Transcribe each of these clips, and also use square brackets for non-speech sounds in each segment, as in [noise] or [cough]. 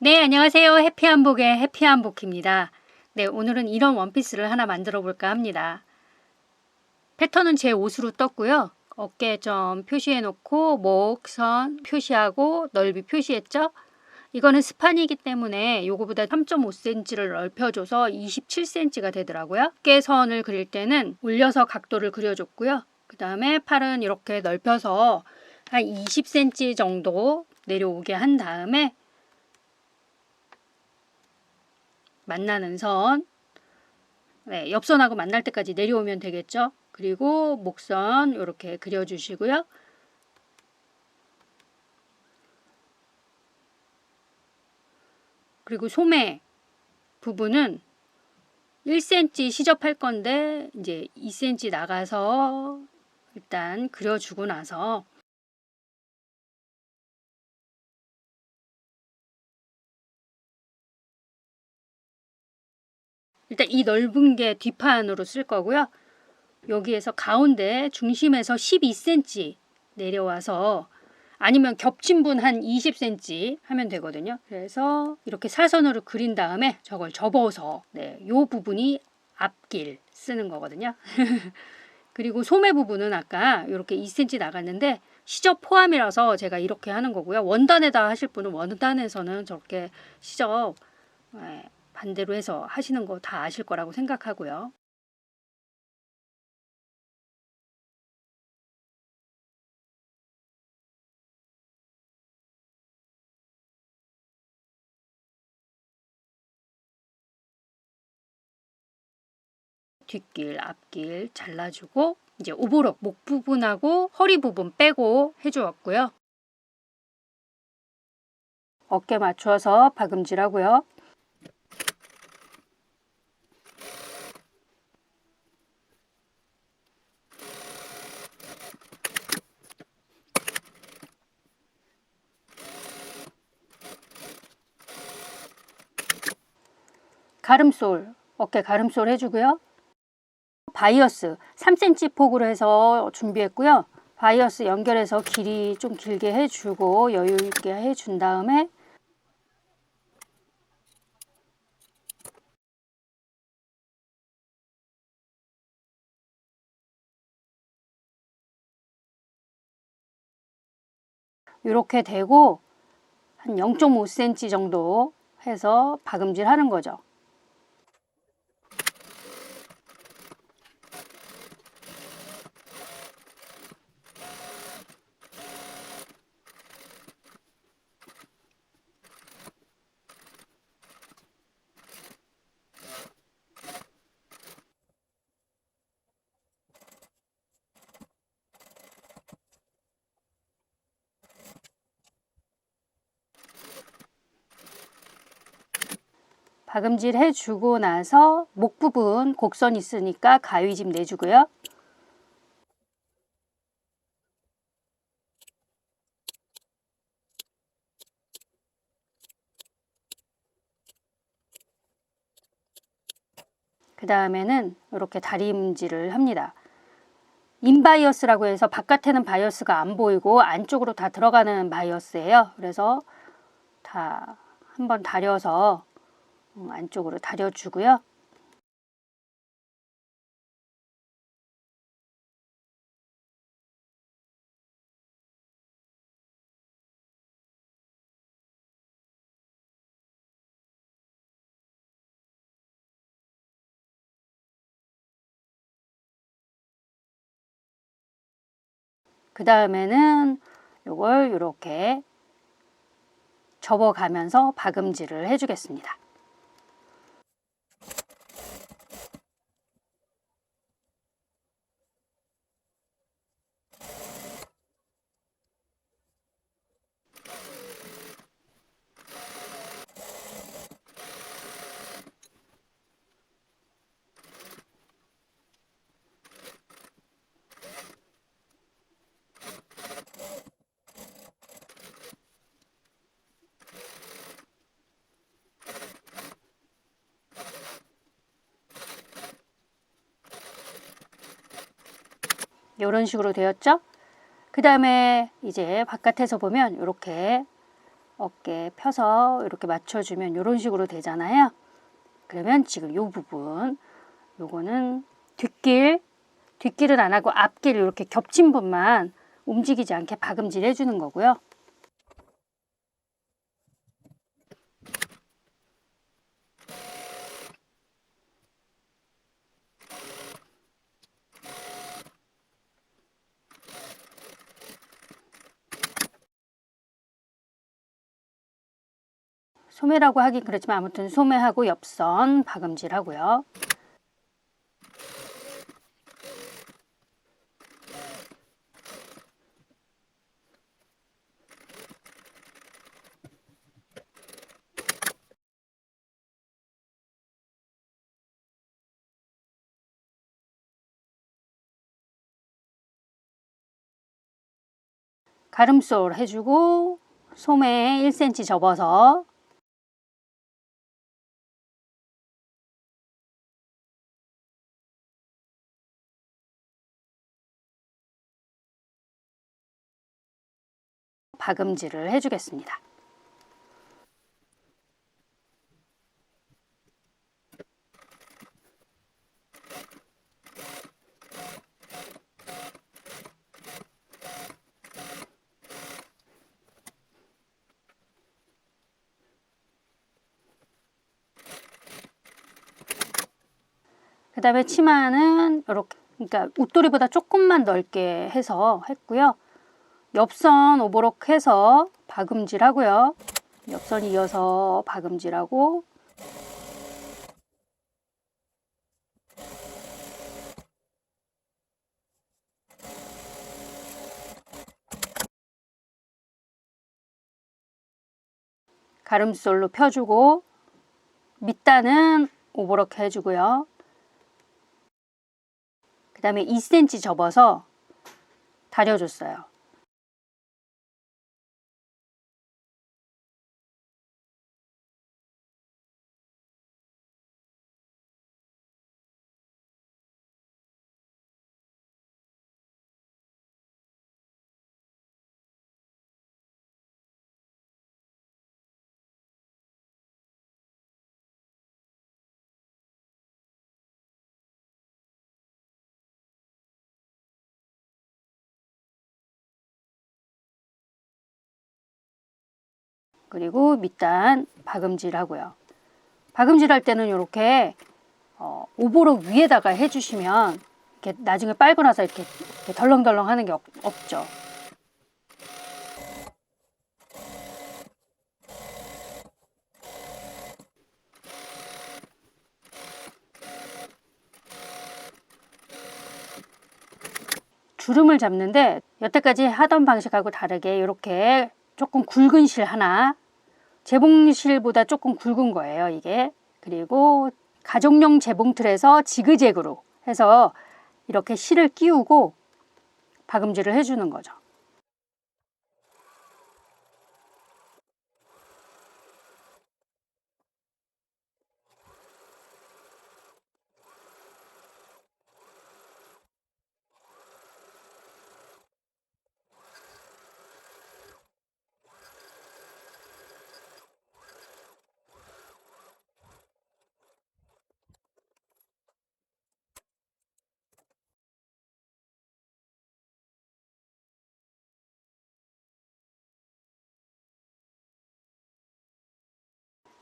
네, 안녕하세요. 해피한복의 해피한복입니다. 네, 오늘은 이런 원피스를 하나 만들어 볼까 합니다. 패턴은 제 옷으로 떴고요. 어깨 점 표시해 놓고 목선 표시하고 넓이 표시했죠. 이거는 스판이기 때문에 요거보다 3.5cm를 넓혀줘서 27cm가 되더라고요. 어깨선을 그릴 때는 올려서 각도를 그려줬고요. 그 다음에 팔은 이렇게 넓혀서 한 20cm 정도 내려오게 한 다음에 만나는 선 네, 옆선하고 만날 때까지 내려오면 되겠죠. 그리고 목선 이렇게 그려주시고요. 그리고 소매 부분은 1cm 시접할 건데 이제 2cm 나가서 일단 그려주고 나서 일단 이 넓은 게 뒷판으로 쓸 거고요. 여기에서 가운데 중심에서 12cm 내려와서 아니면 겹친 분 한 20cm 하면 되거든요. 그래서 이렇게 사선으로 그린 다음에 저걸 접어서 네, 요 부분이 앞길 쓰는 거거든요. [laughs] 그리고 소매 부분은 아까 이렇게 2cm 나갔는데 시접 포함이라서 제가 이렇게 하는 거고요. 원단에다 하실 분은 원단에서는 저렇게 시접 네, 반대로 해서 하시는 거 다 아실 거라고 생각하고요. 뒷길, 앞길 잘라주고 이제 오버럭 목 부분하고 허리 부분 빼고 해주었고요. 어깨 맞춰서 박음질하고요. 가름솔, 어깨 가름솔 해주고요. 바이어스 3cm 폭으로 해서 준비했고요. 바이어스 연결해서 길이 좀 길게 해주고 여유 있게 해준 다음에 이렇게 되고 한 0.5cm 정도 해서 박음질 하는 거죠. 박음질 해주고 나서 목 부분 곡선 있으니까 가위집 내주고요. 그 다음에는 이렇게 다림질을 합니다. 인바이어스라고 해서 바깥에는 바이어스가 안 보이고 안쪽으로 다 들어가는 바이어스예요. 그래서 다 한번 다려서 음, 안쪽으로 다려주고요. 그 다음에는 이걸 이렇게 접어가면서 박음질을 해주겠습니다. 이런 식으로 되었죠. 그 다음에 이제 바깥에서 보면 이렇게 어깨 펴서 이렇게 맞춰주면 이런 식으로 되잖아요. 그러면 지금 이 부분, 요거는 뒷길, 뒷길은 안 하고 앞길 이렇게 겹친 부분만 움직이지 않게 박음질 해주는 거고요. 소매라고 하긴 그렇지만 아무튼 소매하고 옆선 박음질 하고요. 가름솔 해주고 소매 1cm 접어서 박음질을 해주겠습니다. 그 다음에 치마는 이렇게 그러니까 웃도리보다 조금만 넓게 해서 했고요. 옆선 오버록 해서 박음질 하고요. 옆선 이어서 박음질하고 가름솔로 펴주고 밑단은 오버록 해주고요. 그 다음에 2cm 접어서 다려줬어요. 그리고 밑단 박음질 하고요. 박음질 할 때는 이렇게 어, 오버록 위에다가 해주시면 이렇게 나중에 빨고 나서 이렇게, 이렇게 덜렁덜렁 하는 게 없, 없죠. 주름을 잡는데 여태까지 하던 방식하고 다르게 이렇게 조금 굵은 실 하나. 재봉실보다 조금 굵은 거예요 이게. 그리고 가정용 재봉틀에서 지그재그로 해서 이렇게 실을 끼우고 박음질을 해주는 거죠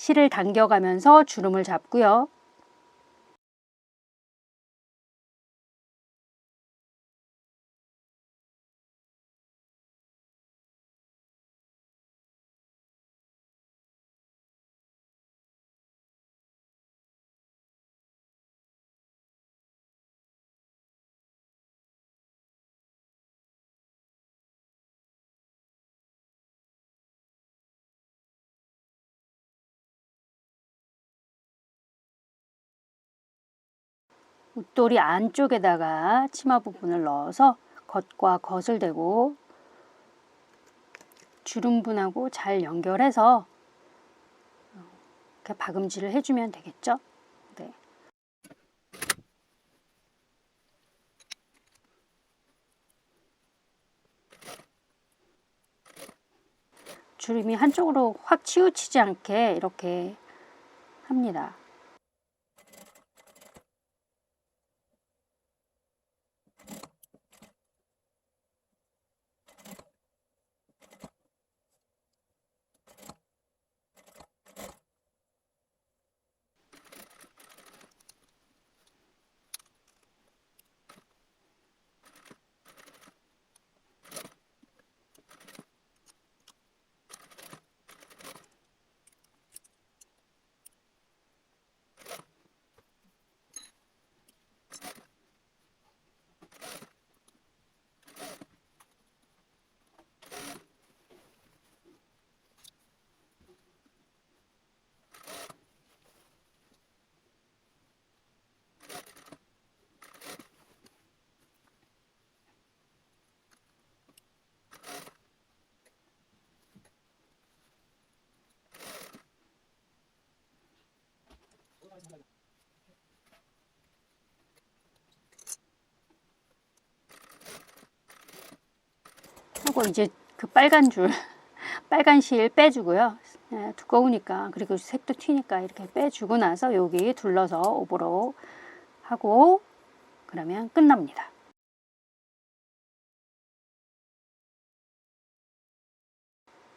실을 당겨가면서 주름을 잡고요 웃돌이 안쪽에다가 치마 부분을 넣어서 겉과 겉을 대고 주름분하고 잘 연결해서 이렇게 박음질을 해주면 되겠죠. 네. 주름이 한쪽으로 확 치우치지 않게 이렇게 합니다. 하고 이제 그 빨간 줄, [laughs] 빨간 실 빼주고요. 예, 두꺼우니까 그리고 색도 튀니까 이렇게 빼주고 나서 여기 둘러서 오버로 하고 그러면 끝납니다.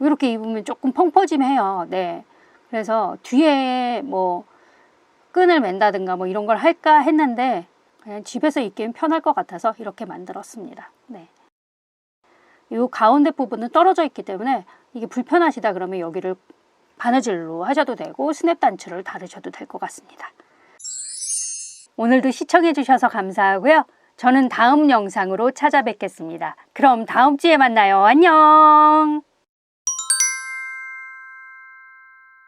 이렇게 입으면 조금 펑퍼짐해요. 네. 그래서 뒤에 뭐 끈을 맨다든가 뭐 이런 걸 할까 했는데 그냥 집에서 입기엔 편할 것 같아서 이렇게 만들었습니다. 네. 이 가운데 부분은 떨어져 있기 때문에 이게 불편하시다 그러면 여기를 바느질로 하셔도 되고 스냅 단추를 다르셔도 될 것 같습니다. 오늘도 시청해 주셔서 감사하고요. 저는 다음 영상으로 찾아뵙겠습니다. 그럼 다음 주에 만나요. 안녕!